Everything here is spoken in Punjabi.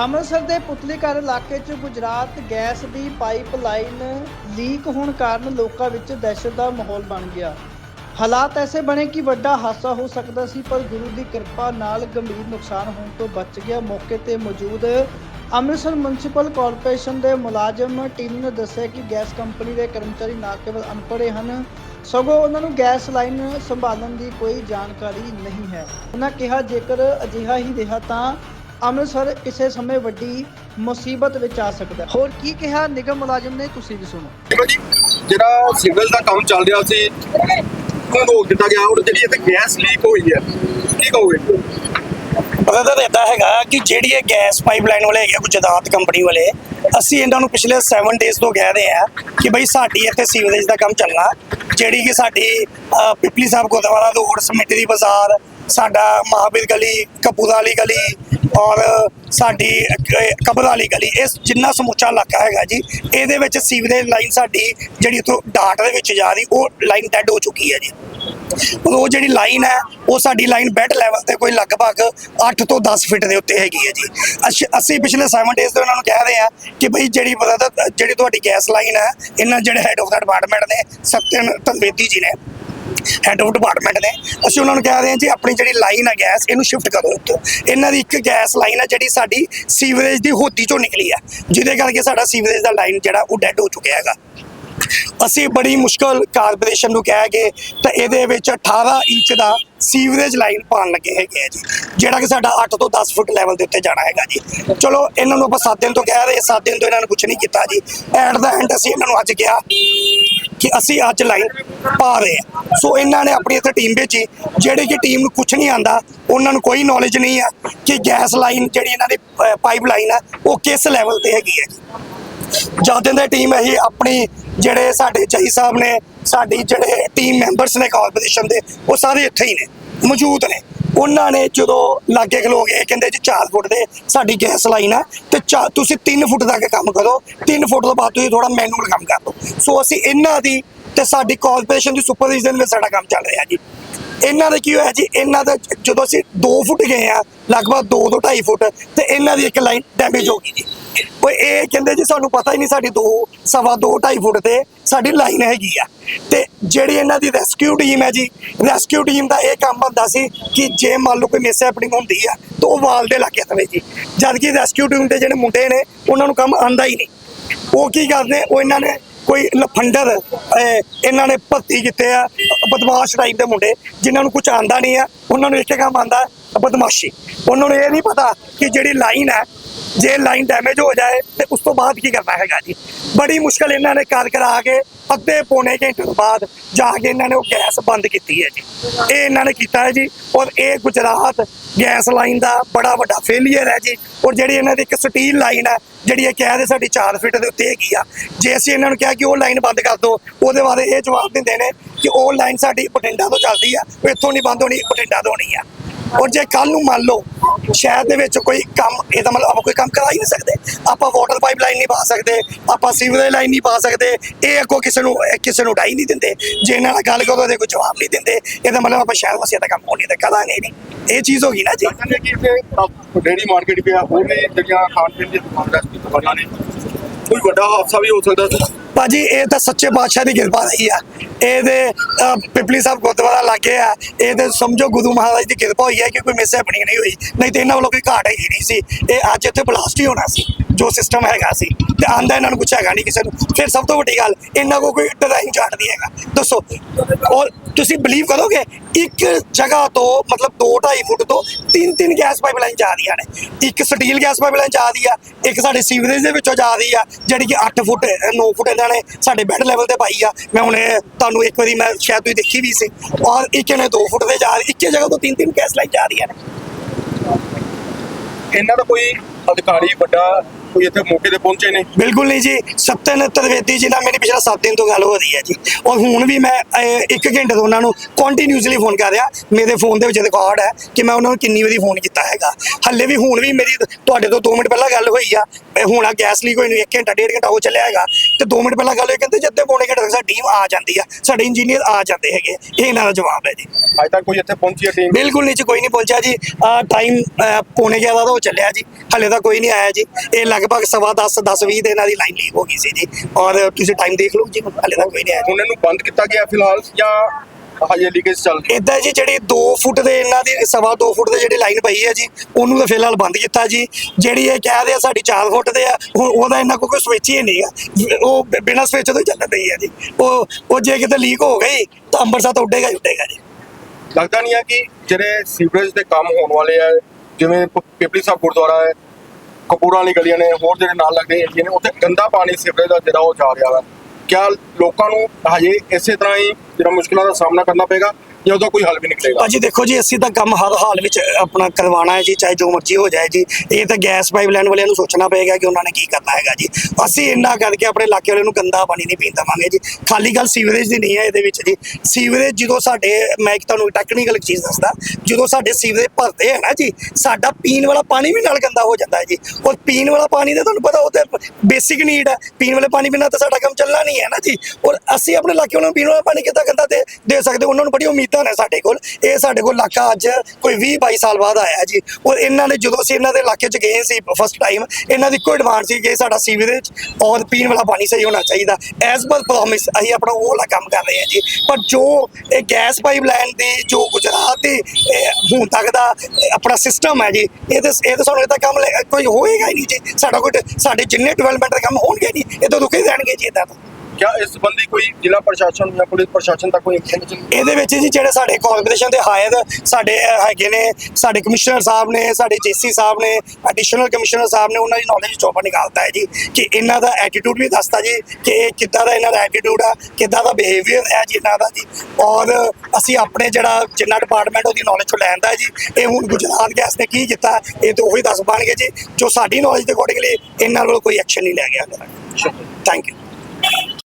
ਅੰਮ੍ਰਿਤਸਰ ਦੇ ਪੁਤਲੀ ਘਰ ਇਲਾਕੇ 'ਚ ਗੁਜਰਾਤ ਗੈਸ ਦੀ ਪਾਈਪਲਾਈਨ ਲੀਕ ਹੋਣ ਕਾਰਨ ਲੋਕਾਂ ਵਿੱਚ ਦਹਿਸ਼ਤ ਦਾ ਮਾਹੌਲ ਬਣ ਗਿਆ। ਹਾਲਾਤ ਐਸੇ ਬਣੇ ਕਿ ਵੱਡਾ ਹਾਦਸਾ ਹੋ ਸਕਦਾ ਸੀ, ਪਰ ਗੁਰੂ ਦੀ ਕਿਰਪਾ ਨਾਲ ਗੰਭੀਰ ਨੁਕਸਾਨ ਹੋਣ ਤੋਂ ਬਚ ਗਿਆ। ਮੌਕੇ ਤੇ ਮੌਜੂਦ ਅੰਮ੍ਰਿਤਸਰ ਮਿਊਨਿਸਪਲ ਕਾਰਪੋਰੇਸ਼ਨ ਦੇ ਮੁਲਾਜ਼ਮ ਟੀਮ ਨੇ ਦੱਸਿਆ ਕਿ ਗੈਸ ਕੰਪਨੀ ਦੇ ਕਰਮਚਾਰੀ ਨਾ ਕੇਵਲ ਅਨਪੜ੍ਹੇ ਹਨ, ਸਗੋਂ ਉਹਨਾਂ ਨੂੰ ਗੈਸ ਲਾਈਨ ਸੰਭਾਲਣ ਦੀ ਕੋਈ ਜਾਣਕਾਰੀ ਨਹੀਂ ਹੈ। ਉਹਨਾਂ ਕਿਹਾ, ਜੇਕਰ ਅਜਿਹਾ ਹੀ ਰਿਹਾ ਤਾਂ ਅੰਮ੍ਰਿਤਸਰ ਕਿਸੇ ਸਮੇਂ ਵੱਡੀ ਮੁਸੀਬਤ ਵਿੱਚ ਆ ਸਕਦਾ ਹੈ। ਹੋਰ ਕੀ ਕਿਹਾ ਨਿਗਮ ਮੁਲਾਜ਼ਮ ਨੇ? ਤੁਸੀਂ ਵੀ ਸੁਣੋ। ਜਿਹੜਾ ਸਿਵਲ ਦਾ ਕੰਮ ਚੱਲ ਰਿਹਾ ਸੀ ਉਹ ਰੋਕ ਦਿੱਤਾ ਗਿਆ। ਔਰ ਜਿਹੜੀ ਇੱਥੇ ਗੈਸ ਲੀਕ ਹੋਈ ਹੈ ਕੀ ਕਹੋਗੇ? ਪਤਾ ਤਾਂ ਇਦਾਂ ਹੈਗਾ ਕਿ ਜਿਹੜੀ ਇਹ ਗੈਸ ਪਾਈਪਲਾਈਨ ਵਾਲੇ ਹੈਗੇ ਗੁਜਰਾਤ ਕੰਪਨੀ ਵਾਲੇ ਅਸੀਂ ਇਹਨਾਂ ਨੂੰ ਪਿਛਲੇ 7 ਡੇਜ਼ ਤੋਂ ਕਹਿ ਰਹੇ ਆ ਕਿ ਬਈ ਸਾਡੀ ਇੱਥੇ ਸੀਵਰੇਜ ਦਾ ਕੰਮ ਚੱਲਣਾ। ਜਿਹੜੀ ਕਿ ਸਾਡੀ ਪਿਪਲੀ ਸਾਹਿਬ ਗੁਰਦੁਆਰਾ ਰੋਡ ਸਮਿਤੀ ਦੀ ਬਾਜ਼ਾਰ ਸਾਡਾ ਮਹਾਵੀਰ ਗਲੀ ਕਪੂਰ ਵਾਲੀ ਗਲੀ ਔਰ ਸਾਡੀ ਕਬਰ ਵਾਲੀ ਗਲੀ, ਇਸ ਜਿੰਨਾ ਸਮੁੱਚਾ ਇਲਾਕਾ ਹੈਗਾ ਜੀ, ਇਹਦੇ ਵਿੱਚ ਸੀਵਰੇਜ ਲਾਈਨ ਸਾਡੀ ਜਿਹੜੀ ਉਥੋਂ ਡਾਟ ਦੇ ਵਿੱਚ ਜਾ ਰਹੀ, ਉਹ ਲਾਈਨ ਡੈਡ ਹੋ ਚੁੱਕੀ ਹੈ ਜੀ। ਉਹ ਜਿਹੜੀ ਲਾਈਨ ਹੈ, ਉਹ ਸਾਡੀ ਲਾਈਨ ਬੈੱਡ ਲੈਵਲ ਤੇ ਕੋਈ ਲਗਭਗ 8 ਤੋਂ 10 ਫਿਟ ਦੇ ਉੱਤੇ ਹੈਗੀ ਹੈ ਜੀ। ਅਸ਼- ਅਸੀਂ ਪਿਛਲੇ 7 ਡੇਜ਼ ਤੋਂ ਉਹਨਾਂ ਨੂੰ ਕਹਿ ਰਹੇ ਆ ਕਿ ਭਈ ਜਿਹੜੀ ਬਰਦਰ ਜਿਹੜੀ ਤੁਹਾਡੀ ਗੈਸ ਲਾਈਨ ਹੈ, ਇਹਨਾਂ ਜਿਹੜੇ ਹੈਡ ਆਫ ਦਾ ਡਿਪਾਰਟਮੈਂਟ ਨੇ ਸਤਿਆਨ ਤਲਵੇਦੀ ਜੀ ਨੇ ਹੈਡ ਆਫ ਡਿਪਾਰਟਮੈਂਟ ਨੇ। ਅਸੀਂ ਉਹਨਾਂ ਨੂੰ ਕਹਿ ਰਹੇ ਹਾਂ ਜੀ, ਆਪਣੀ ਜਿਹੜੀ ਲਾਈਨ ਹੈ ਗੈਸ ਇਹਨੂੰ ਸ਼ਿਫਟ ਕਰੋ ਇੱਥੋਂ ਇਹਨਾਂ ਦੀ ਇੱਕ ਗੈਸ ਲਾਈਨ ਹੈ ਜਿਹੜੀ ਸਾਡੀ ਸੀਵਰੇਜ ਦੀ ਹੋਦੀ ਚੋਂ ਨਿਕਲੀ ਹੈ ਜਿਹਦੇ ਕਰਕੇ ਸਾਡਾ ਸੀਵਰੇਜ ਦਾ ਲਾਈਨ ਜਿਹੜਾ ਉਹ ਡੈਡ ਹੋ ਚੁੱਕਿਆ ਹੈਗਾ। ਅਸੀਂ ਬੜੀ ਮੁਸ਼ਕਲ ਕਾਰਪੋਰੇਸ਼ਨ ਨੂੰ ਕਹਿ ਕੇ ਤਾਂ ਇਹਦੇ ਵਿੱਚ 18 ਇੰਚ ਦਾ ਸੀਵਰੇਜ ਲਾਈਨ ਪਾਉਣ ਲੱਗੇ ਹੈਗੇ ਆ ਜੀ, ਜਿਹੜਾ ਕਿ ਸਾਡਾ 8 ਤੋਂ 10 ਫੁੱਟ ਲੈਵਲ ਦੇ ਉੱਤੇ ਜਾਣਾ ਹੈਗਾ ਜੀ। ਚਲੋ, ਇਹਨਾਂ ਨੂੰ ਆਪਾਂ 7 ਦਿਨ ਤੋਂ ਕਹਿ ਰਹੇ 7 ਦਿਨ ਤੋਂ ਇਹਨਾਂ ਨੇ ਕੁਝ ਨਹੀਂ ਕੀਤਾ ਜੀ। ਐਟ ਦਾ ਐਂਡ ਅਸੀਂ ਇਹਨਾਂ ਨੂੰ ਅੱਜ ਕਿਹਾ ਕਿ ਅਸੀਂ ਅੱਜ ਲਾਈਨ ਪਾ ਰਹੇ ਹਾਂ। ਸੋ ਇਹਨਾਂ ਨੇ ਆਪਣੀ ਇੱਥੇ ਟੀਮ ਭੇਜੀ। ਜਿਹੜੀ ਕਿ ਟੀਮ ਨੂੰ ਕੁਝ ਨਹੀਂ ਆਂਦਾ, ਉਹਨਾਂ ਨੂੰ ਕੋਈ ਨੌਲੇਜ ਨਹੀਂ ਆ ਕਿ ਗੈਸ ਲਾਈਨ ਜਿਹੜੀ ਇਹਨਾਂ ਦੀ ਪਾਈਪ ਲਾਈਨ ਆ, ਉਹ ਕਿਸ ਲੈਵਲ ਤੇ ਹੈਗੀ ਹੈ ਜੀ। ਜਦ ਦੇ ਟੀਮ ਹੈ ਆਪਣੀ ਜਿਹੜੇ ਸਾਡੇ ਚਾਈ ਸਾਹਿਬ ਨੇ, ਸਾਡੀ ਜਿਹੜੇ ਟੀਮ ਮੈਂਬਰਸ ਨੇ ਕਾਰਪੋਰੇਸ਼ਨ ਦੇ, ਉਹ ਸਾਰੇ ਇੱਥੇ ਹੀ ਨੇ, ਮੌਜੂਦ ਨੇ। ਉਹਨਾਂ ਨੇ ਜਦੋਂ ਲਾਗੇ ਖਲੋ ਗਏ ਕਹਿੰਦੇ ਜੀ 4 ਫੁੱਟ ਦੇ ਸਾਡੀ ਗੈਸ ਲਾਈਨ ਆ, ਤੇ ਚਾ- ਤੁਸੀਂ 3 ਫੁੱਟ ਤੱਕ ਕੰਮ ਕਰੋ 3 ਫੁੱਟ ਤੋਂ ਬਾਅਦ ਤੁਸੀਂ ਥੋੜਾ ਮੈਨੂਅਲ ਕੰਮ ਕਰ ਲਓ। ਸੋ ਅਸੀਂ ਇਹਨਾਂ ਦੀ ਤੇ ਸਾਡੀ ਕਾਰਪੋਰੇਸ਼ਨ ਦੀ ਸੁਪਰਵਿਜ਼ਨ ਵਿੱਚ ਸਾਡਾ ਕੰਮ ਚੱਲ ਰਿਹਾ ਜੀ। ਇਹਨਾਂ ਦਾ ਕੀ ਹੋਇਆ ਜੀ? ਇਹਨਾਂ ਦਾ ਜਦੋਂ ਅਸੀਂ 2 ਫੁੱਟ ਗਏ ਆ, ਲਗਭਗ 2 ਤੋਂ 2.5 ਫੁੱਟ, ਤੇ ਇਹਨਾਂ ਦੀ ਇੱਕ ਲਾਈਨ ਡੈਮੇਜ ਹੋ ਗਈ ਜੀ। ਉਹ ਇਹ ਕਹਿੰਦੇ ਜੀ, ਸਾਨੂੰ ਪਤਾ ਹੀ ਨਹੀਂ ਸਾਡੀ 2 ਸਵਾ 2 2.5 ਫੁੱਟ ਤੇ ਸਾਡੀ ਲਾਈਨ ਹੈਗੀ ਆ। ਤੇ ਜਿਹੜੀ ਇਹਨਾਂ ਦੀ ਰੈਸਕਿਊ ਟੀਮ ਹੈ ਜੀ ਰੈਸਕਿਊ ਟੀਮ ਦਾ ਇਹ ਕੰਮ ਹੁੰਦਾ ਸੀ ਕਿ ਜੇ ਮੰਨ ਲਓ ਕੋਈ ਮਿਸ ਹੈਪਨਿੰਗ ਹੁੰਦੀ ਆ, ਤਾਂ ਉਹ ਵਾਲ ਦੇ ਲੱਗੇ ਤਵੇ ਜੀ। ਜਦ ਕਿ ਰੈਸਕਿਊ ਟੀਮ ਦੇ ਜਿਹੜੇ ਮੁੰਡੇ ਨੇ, ਉਹਨਾਂ ਨੂੰ ਕੰਮ ਆਂਦਾ ਹੀ ਨਹੀਂ। ਉਹ ਕੀ ਕਰਦੇ, ਉਹ ਇਹਨਾਂ ਨੇ ਕੋਈ ਲਫੰਡਰ ਅਹ, ਇਹਨਾਂ ਨੇ ਭਰਤੀ ਕੀਤੇ ਆ ਬਦਮਾਸ਼ ਟਾਈਪ ਦੇ ਮੁੰਡੇ ਜਿਨ੍ਹਾਂ ਨੂੰ ਕੁਝ ਆਂਦਾ ਨਹੀਂ ਆ ਉਹਨਾਂ ਨੂੰ ਇੱਕ ਕੰਮ ਆਂਦਾ ਬਦਮਾਸ਼ੀ। ਉਹਨਾਂ ਨੂੰ ਇਹ ਨਹੀਂ ਪਤਾ ਕਿ ਜਿਹੜੀ ਲਾਈਨ ਹੈ ਜੇ ਲਾਈਨ ਡੈਮੇਜ ਹੋ ਜਾਏ ਤੇ ਉਸ ਤੋਂ ਬਾਅਦ ਕੀ ਕਰਨਾ ਹੈਗਾ ਜੀ? ਬੜੀ ਮੁਸ਼ਕਲ ਇਹਨਾਂ ਨੇ ਕਰ ਕਰਾ ਕੇ ਅੱਧੇ ਪੌਣੇ ਘੰਟੇ ਤੋਂ ਬਾਅਦ ਜਾ ਕੇ ਇਹਨਾਂ ਨੇ ਉਹ ਗੈਸ ਬੰਦ ਕੀਤੀ ਹੈ ਜੀ। ਇਹ ਇਹਨਾਂ ਨੇ ਕੀਤਾ ਹੈ ਜੀ ਔਰ ਇਹ ਗੁਜਰਾਤ ਗੈਸ ਲਾਈਨ ਦਾ ਬੜਾ ਵੱਡਾ ਫੇਲਿਅਰ ਹੈ ਜੀ। ਔਰ ਜਿਹੜੀ ਇਹਨਾਂ ਦੀ ਇੱਕ ਸਟੀਲ ਲਾਈਨ ਹੈ, ਜਿਹੜੀ ਇਹ ਕਹਿ ਦੇ ਸਾਡੀ 4 ਫੀਟ ਦੇ ਉੱਤੇ ਹੈਗੀ ਆ, ਜੇ ਅਸੀਂ ਇਹਨਾਂ ਨੂੰ ਕਿਹਾ ਕਿ ਉਹ ਲਾਈਨ ਬੰਦ ਕਰ ਦਿਓ ਉਹਦੇ ਬਾਰੇ ਇਹ ਜਵਾਬ ਦਿੰਦੇ ਨੇ ਕਿ ਉਹ ਲਾਈਨ ਸਾਡੀ ਬਠਿੰਡਾ ਤੋਂ ਚੱਲਦੀ ਆ, ਉਹ ਇੱਥੋਂ ਨਹੀਂ ਬੰਦ ਹੋਣੀ, ਬਠਿੰਡਾ ਤੋਂ ਹੋਣੀ ਆ। ਔਰ ਜੇ ਕੱਲ ਨੂੰ ਮੰਨ ਲਓ ਸ਼ਹਿਰ ਦੇ ਵਿੱਚ ਕੋਈ ਕੰਮ ਇਹਦਾ ਮਤਲਬ ਆਪਾਂ ਕੋਈ ਕੰਮ ਕਰਾ ਹੀ ਨਹੀਂ ਸਕਦੇ। ਆਪਾਂ ਵਾਟਰ ਪਾਈਪ ਲਾਈਨ ਨਹੀਂ ਪਾ ਸਕਦੇ ਆਪਾਂ ਸੀਵਰੇਜ ਲਾਈਨ ਨਹੀਂ ਪਾ ਸਕਦੇ। ਇਹ ਅੱਗੋਂ ਕਿਸੇ ਨੂੰ ਕਿਸੇ ਨੂੰ ਡਾਈ ਨਹੀਂ ਦਿੰਦੇ। ਜੇ ਇਹਨਾਂ ਨਾਲ ਗੱਲ ਕਰੋ ਤੇ ਕੋਈ ਜਵਾਬ ਨਹੀਂ ਦਿੰਦੇ। ਇਹਦਾ ਮਤਲਬ ਆਪਾਂ ਸ਼ਹਿਰ ਵਾਸੀਆਂ ਦਾ ਕੰਮ ਹੋਣੀ ਤੇ ਕਰਾਂਗੇ ਨਹੀਂ ਇਹ ਚੀਜ਼ ਹੋ ਗਈ ਨਾ ਜੀ। ਡੇਰੀ ਮਾਰਕੀਟ ਪਿਆ ਹੋਰ ਵੀ ਜਿਹੜੀਆਂ ਖਾਣ ਪੀਣ ਦੀਆਂ ਦੁਕਾਨਾਂ ਦੀ ਦੁਕਾਨਾਂ ਨੇ। ਕੋਈ ਵੱਡਾ ਹਾਦਸਾ ਵੀ ਹੋ ਸਕਦਾ ਸੀ। ਭਾਜੀ ਇਹ ਤਾਂ ਸੱਚੇ ਬਾਦਸ਼ਾਹ ਦੀ ਕਿਰਪਾ ਰਹੀ ਆ। ਇਹਦੇ ਪਿਪਲੀ ਸਾਹਿਬ ਗੁਰਦੁਆਰਾ ਲਾਗੇ ਆ। ਇਹ ਤੇ ਸਮਝੋ ਗੁਰੂ ਮਹਾਰਾਜ ਦੀ ਕਿਰਪਾ ਹੋਈ ਹੈ ਕਿ ਕੋਈ ਮਿਸ ਹੈਪਨਿੰਗ ਨਹੀਂ ਹੋਈ। ਨਹੀਂ ਤੇ ਇਹਨਾਂ ਵੱਲੋਂ ਕੋਈ ਘਾਟ ਹੀ ਨਹੀਂ ਸੀ। ਇਹ ਅੱਜ ਇੱਥੇ ਬਲਾਸਟ ਹੀ ਹੋਣਾ ਸੀ। ਜੋ ਸਿਸਟਮ ਹੈਗਾ ਸੀ, ਤੇ ਆਂਦਾ ਇਹਨਾਂ ਨੂੰ ਕੁਛ ਹੈਗਾ ਨਹੀਂ ਕਿਸੇ ਨੂੰ। ਫਿਰ ਸਭ ਤੋਂ ਵੱਡੀ ਗੱਲ, ਇਹਨਾਂ ਕੋ ਕੋਈ ਡਿਜ਼ਾਈਨ ਚਾਰਟ ਨਹੀਂ ਹੈਗਾ। ਦੱਸੋ, ਔਰ ਤੁਸੀਂ ਬਲੀਵ ਕਰੋਗੇ, ਇੱਕ ਜਗ੍ਹਾ ਤੋਂ, ਮਤਲਬ 2.5 ਫੁੱਟ ਤੋਂ ਤਿੰਨ ਤਿੰਨ ਗੈਸ ਪਾਈਪਲਾਈਨ ਜਾ ਰਹੀਆਂ ਨੇ। ਇੱਕ ਸਟੀਲ ਗੈਸ ਪਾਈਪਲਾਈਨ ਜਾ ਰਹੀ ਆ, ਇੱਕ ਸਾਡੇ ਸੀਵਰੇਜ ਦੇ ਵਿੱਚੋਂ ਜਾ ਰਹੀ ਆ, ਜਿਹੜੀ ਕਿ 8 ਫੁੱਟ 9 ਫੁੱਟ ਇਹਨਾਂ ਨੇ ਸਾਡੇ ਬੈੱਡ ਲੈਵਲ ਤੇ ਪਾਈ ਆ। ਮੈਂ ਹੁਣੇ ਤੁਹਾਨੂੰ ਇੱਕ ਵਾਰੀ, ਮੈਂ ਸ਼ਾਇਦ ਤੁਸੀਂ ਦੇਖੀ ਵੀ ਸੀ। ਔਰ ਇੱਕ ਨੇ 2 ਫੁੱਟ ਤੇ ਜਾ ਰਹੀ ਇੱਕੇ ਜਗ੍ਹਾ ਤੋਂ ਤਿੰਨ ਤਿੰਨ ਗੈਸ ਲਾਈਨ ਜਾ ਰਹੀਆਂ ਨੇ। ਇਹਨਾਂ ਦਾ ਕੋਈ ਅਧਿਕਾਰੀ ਵੱਡਾ ਕੋਈ ਇੱਥੇ ਮੌਕੇ ਤੇ ਪਹੁੰਚੇ ਨੇ। ਬਿਲਕੁਲ ਨਹੀਂ ਜੀ ਸਤਨ ਤਦਵੇਦੀ ਜੀ ਨਾਲ ਮੇਰੀ ਪਿਛਲਾ 7 ਦਿਨ ਤੋਂ ਗੱਲ ਹੋ ਰਹੀ ਹੈ ਜੀ। ਔਰ ਹੁਣ ਵੀ ਮੈਂ ਅਹ, ਇੱਕ ਘੰਟੇ ਤੋਂ ਉਹਨਾਂ ਨੂੰ ਕੰਟੀਨਿਊਸਲੀ ਫੋਨ ਕਰ ਰਿਹਾ। ਮੇਰੇ ਫੋਨ ਦੇ ਵਿੱਚ ਰਿਕਾਰਡ ਹੈ ਕਿ ਮੈਂ ਉਹਨਾਂ ਨੂੰ ਕਿੰਨੀ ਵਾਰੀ ਫੋਨ ਕੀਤਾ ਹੈਗਾ। ਹੱਲੇ ਵੀ ਹੁਣ ਵੀ ਮੇਰੀ ਤੁਹਾਡੇ ਤੋਂ 2 ਮਿੰਟ ਪਹਿਲਾਂ ਗੱਲ ਹੋਈ ਆ। ਹੁਣ ਆ ਗੈਸ ਲੀਕ ਹੋਈ ਨੂੰ 1 ਘੰਟਾ ਡੇਢ ਘੰਟਾ ਹੋ ਚੱਲਿਆ ਹੈਗਾ। ਤੇ 2 ਮਿੰਟ ਪਹਿਲਾਂ ਗੱਲ ਹੋਈ ਕਹਿੰਦੇ ਜਦ ਪੌਣੇ ਘੰਟੇ ਤੱਕ ਸਾਡੀ ਟੀਮ ਆ ਜਾਂਦੀ ਆ। ਸਾਡੇ ਇੰਜੀਨੀਅਰ ਆ ਜਾਂਦੇ ਹੈਗੇ। ਇਹ ਇਹਨਾਂ ਦਾ ਜਵਾਬ ਹੈ ਜੀ। ਅੱਜ ਤੱਕ ਕੋਈ ਇੱਥੇ ਪਹੁੰਚੀ ਹੈ ਟੀਮ ਬਿਲਕੁਲ ਨਹੀਂ ਜੀ ਕੋਈ ਨਹੀਂ ਪਹੁੰਚਿਆ ਜੀ। ਟਾਈਮ ਪੌਣੇ 11 ਦਾ ਹੋ ਚੱਲਿਆ ਜੀ। ਹਲੇ ਤਾਂ ਕੋਈ ਨਹੀਂ ਆਇਆ ਜੀ। ਇਹ ਲਗਭਗ ਸਵਾ 10 10 20 ਦੇ ਇਹਨਾਂ ਦੀ ਲਾਈਨ ਲੀਕ ਹੋ ਗਈ ਸੀ ਜੀ। ਔਰ ਤੁਸੀਂ ਟਾਈਮ ਦੇਖ ਲਓ ਜੀ ਹਲੇ ਤਾਂ ਕੋਈ ਨਹੀਂ ਆਇਆ। ਹੁਣ ਇਹਨੂੰ ਬੰਦ ਕੀਤਾ ਗਿਆ ਫਿਲਹਾਲ ਜਾਂ ਹਜੇ ਲੀਕੇਜ ਚੱਲ ਰਹੀ ਹੈ? ਇਦਾਂ ਜੀ ਜਿਹੜੀ 2 ਫੁੱਟ ਦੇ ਇਹਨਾਂ ਦੀ ਸਵਾ 2 ਫੁੱਟ ਦੇ ਜਿਹੜੀ ਲਾਈਨ ਪਈ ਹੈ ਜੀ ਉਹਨੂੰ ਤਾਂ ਫਿਲਹਾਲ ਬੰਦ ਕੀਤਾ ਜੀ। ਜਿਹੜੀ ਇਹ ਕਹਿ ਆ ਸਾਡੀ 4 ਫੁੱਟ ਦੇ ਆ ਹੁਣ ਉਹਦਾ ਇਹਨਾਂ ਕੋਲ ਕੋਈ ਸਵਿਚ ਹੀ ਨਹੀਂ ਆ। ਉਹ ਬਿਨਾਂ ਸਵਿਚ ਤੋਂ ਹੀ ਚੱਲਣ ਰਹੀ ਹੈ ਜੀ। ਉਹ ਉਹ ਜੇ ਕਿਤੇ ਲੀਕ ਹੋ ਗਈ ਤਾਂ ਅੰਮ੍ਰਿਤਸਰ ਤਾਂ ਉੱਡੇਗਾ ਉੱਡੇਗਾ ਜੀ। ਲੱਗਦਾ ਨਹੀਂ ਹੈ ਕਿ ਜਿਹੜੇ ਸੀਵਰੇਜ ਦੇ ਕੰਮ ਹੋਣ ਵਾਲੇ ਆ ਜਿਵੇਂ ਪਿਪਲੀ ਸਾਹਿਬ ਗੁਰਦੁਆਰਾ ਹੈ ਕਪੂਰਾਂ ਵਾਲੀ ਗਲੀਆਂ ਨੇ, ਹੋਰ ਜਿਹੜੇ ਨਾਲ ਲੱਗਦੇ ਏਰੀਏ ਨੇ, ਉੱਥੇ ਗੰਦਾ ਪਾਣੀ ਸੀਵਰੇਜ ਦਾ ਜਿਹੜਾ ਉਹ ਜਾ ਰਿਹਾ ਵਾ। ਕਿਆ ਲੋਕਾਂ ਨੂੰ ਹਜੇ ਇਸੇ ਤਰ੍ਹਾਂ ਹੀ ਜਿਹੜਾ ਮੁਸ਼ਕਲਾਂ ਦਾ ਸਾਹਮਣਾ ਕਰਨਾ ਪਏਗਾ? ਜਾਂ ਉਹਦਾ ਕੋਈ ਹੱਲ ਵੀ ਨਿਕਲੇਗਾ। ਭਾਜੀ ਦੇਖੋ ਜੀ, ਅਸੀਂ ਤਾਂ ਕੰਮ ਹਰ ਹਾਲ ਵਿੱਚ ਆਪਣਾ ਕਰਵਾਉਣਾ ਹੈ ਜੀ, ਚਾਹੇ ਜੋ ਮਰਜ਼ੀ ਹੋ ਜਾਏ ਜੀ। ਇਹ ਤਾਂ ਗੈਸ ਪਾਈਪਲਾਈਨ ਵਾਲਿਆਂ ਨੂੰ ਸੋਚਣਾ ਪਏਗਾ ਕਿ ਉਹਨਾਂ ਨੇ ਕੀ ਕਰਨਾ ਹੈਗਾ ਜੀ। ਅਸੀਂ ਇੰਨਾ ਕਰਕੇ ਆਪਣੇ ਇਲਾਕੇ ਵਾਲਿਆਂ ਨੂੰ ਗੰਦਾ ਪਾਣੀ ਨਹੀਂ ਪੀਣ ਦੇਵਾਂਗੇ ਜੀ। ਖਾਲੀ ਗੱਲ ਸੀਵਰੇਜ ਦੀ ਨਹੀਂ ਹੈ ਇਹਦੇ ਵਿੱਚ ਜੀ। ਸੀਵਰੇਜ ਜਦੋਂ ਸਾਡੇ, ਮੈਂ ਇੱਕ ਤੁਹਾਨੂੰ ਟੈਕਨੀਕਲ ਚੀਜ਼ ਦੱਸਦਾ, ਜਦੋਂ ਸਾਡੇ ਸੀਵਰੇਜ ਭਰਦੇ ਹੈ ਨਾ ਜੀ, ਸਾਡਾ ਪੀਣ ਵਾਲਾ ਪਾਣੀ ਵੀ ਨਾਲ ਗੰਦਾ ਹੋ ਜਾਂਦਾ ਹੈ ਜੀ। ਔਰ ਪੀਣ ਵਾਲਾ ਪਾਣੀ ਦਾ ਤੁਹਾਨੂੰ ਪਤਾ, ਉਹ ਤੇ ਬੇਸਿਕ ਨੀਡ ਹੈ। ਪੀਣ ਵਾਲੇ ਪਾਣੀ ਬਿਨਾਂ ਤਾਂ ਸਾਡਾ ਕੰਮ ਚੱਲਣਾ ਨਹੀਂ ਹੈ ਨਾ ਜੀ। ਔਰ ਅਸੀਂ ਆਪਣੇ ਇਲਾਕੇ ਵਾਲਿਆਂ ਨੂੰ ਪੀਣ ਵਾਲਾ ਪਾਣੀ ਕਿੱਦਾਂ ਗੰਦਾ ਦੇ ਦੇ ਸਕਦੇ? ਉਹਨਾਂ ਨੂੰ ਬੜੀ ਉਮੀਦ ਨੇ ਸਾਡੇ ਕੋਲ, ਇਹ ਸਾਡੇ ਕੋਲ ਇਲਾਕਾ ਅੱਜ ਕੋਈ 20 22 ਸਾਲ ਬਾਅਦ ਆਇਆ ਜੀ। ਔਰ ਇਹਨਾਂ ਨੇ ਜਦੋਂ ਅਸੀਂ ਇਹਨਾਂ ਦੇ ਇਲਾਕੇ 'ਚ ਗਏ ਸੀ ਫਸਟ ਟਾਈਮ ਇਹਨਾਂ ਦੀ ਕੋਈ ਡਿਮਾਂਡ ਸੀ ਕਿ ਸਾਡਾ ਸੀਵਰੇਜ ਔਰ ਪੀਣ ਵਾਲਾ ਪਾਣੀ ਸਹੀ ਹੋਣਾ ਚਾਹੀਦਾ। ਐਸ ਪਰ ਪ੍ਰੋਮਿਸ ਅਸੀਂ ਆਪਣਾ ਉਹ ਵਾਲਾ ਕੰਮ ਕਰ ਰਹੇ ਹਾਂ ਜੀ। ਪਰ ਜੋ ਇਹ ਗੈਸ ਪਾਈਪਲਾਈਨ ਦੀ, ਜੋ ਗੁਜਰਾਤ ਦੀ ਹੁਣ ਤੱਕ ਦਾ ਆਪਣਾ ਸਿਸਟਮ ਹੈ ਜੀ, ਇਹ ਤੇ, ਇਹ ਤਾਂ ਸਾਨੂੰ ਇਹਦਾ ਕੰਮ ਲੈ- ਕੋਈ ਹੋਏਗਾ ਹੀ ਨਹੀਂ ਜੀ। ਸਾਡਾ ਕੋਈ, ਸਾਡੇ ਜਿੰਨੇ ਡਿਵੈਲਪਮੈਂਟ ਦੇ ਕੰਮ ਹੋਣਗੇ ਨਹੀਂ ਇਹ ਤਾਂ ਰੁਕੇ ਰਹਿਣਗੇ ਜੀ ਇਦਾਂ ਤਾਂ। ਕਿਆ ਇਸ ਸੰਬੰਧੀ ਕੋਈ ਜ਼ਿਲ੍ਹਾ ਪ੍ਰਸ਼ਾਸਨ ਜਾਂ ਪੁਲਿਸ ਪ੍ਰਸ਼ਾਸਨ ਤੱਕ ਕੋਈ ਇਨਫੋਰਮੇਸ਼ਨ ਇਹਦੇ ਵਿੱਚ ਜੀ ਜਿਹੜੇ ਸਾਡੇ ਕਾਰਪੋਰੇਸ਼ਨ ਦੇ ਹਾਇਰ ਸਾਡੇ ਹੈਗੇ ਨੇ ਸਾਡੇ ਕਮਿਸ਼ਨਰ ਸਾਹਿਬ ਨੇ ਸਾਡੇ ਜੇਸੀ ਸਾਹਿਬ ਨੇ ਐਡੀਸ਼ਨਲ ਕਮਿਸ਼ਨਰ ਸਾਹਿਬ ਨੇ ਉਹਨਾਂ ਦੀ ਨੌਲੇਜ ਚੋਪਾ ਨਿਕਾਲਤਾ ਹੈ ਜੀ ਕਿ ਇਹਨਾਂ ਦਾ ਐਟੀਟਿਊਡ ਵੀ ਦੱਸਦਾ ਜੀ ਕਿ ਇਹ ਕਿੱਦਾਂ ਦਾ ਇਹਨਾਂ ਦਾ ਐਟੀਟਿਊਡ ਆ ਕਿੱਦਾਂ ਦਾ ਬਿਹੇਵੀਅਰ ਹੈ ਜੀ ਇਹਨਾਂ ਦਾ ਜੀ। ਔਰ ਅਸੀਂ ਆਪਣੇ ਜਿਹੜਾ ਜਿੰਨਾ ਡਿਪਾਰਟਮੈਂਟ ਉਹਦੀ ਨੌਲੇਜ ਤੋਂ ਲੈਂਦਾ ਜੀ ਇਹ ਹੁਣ ਗੁਜਰਾਤ ਗੈਸ ਨੇ ਕੀ ਕੀਤਾ ਇਹ ਤਾਂ ਉਹੀ ਦੱਸ ਪਾਣਗੇ ਜੀ। ਜੋ ਸਾਡੀ ਨੌਲੇਜ ਦੇ ਅਕੋਰਡਿੰਗਲੀ ਇਹਨਾਂ ਵੱਲੋਂ ਕੋਈ ਐਕਸ਼ਨ ਨਹੀਂ ਲਿਆ ਗਿਆ। Thank you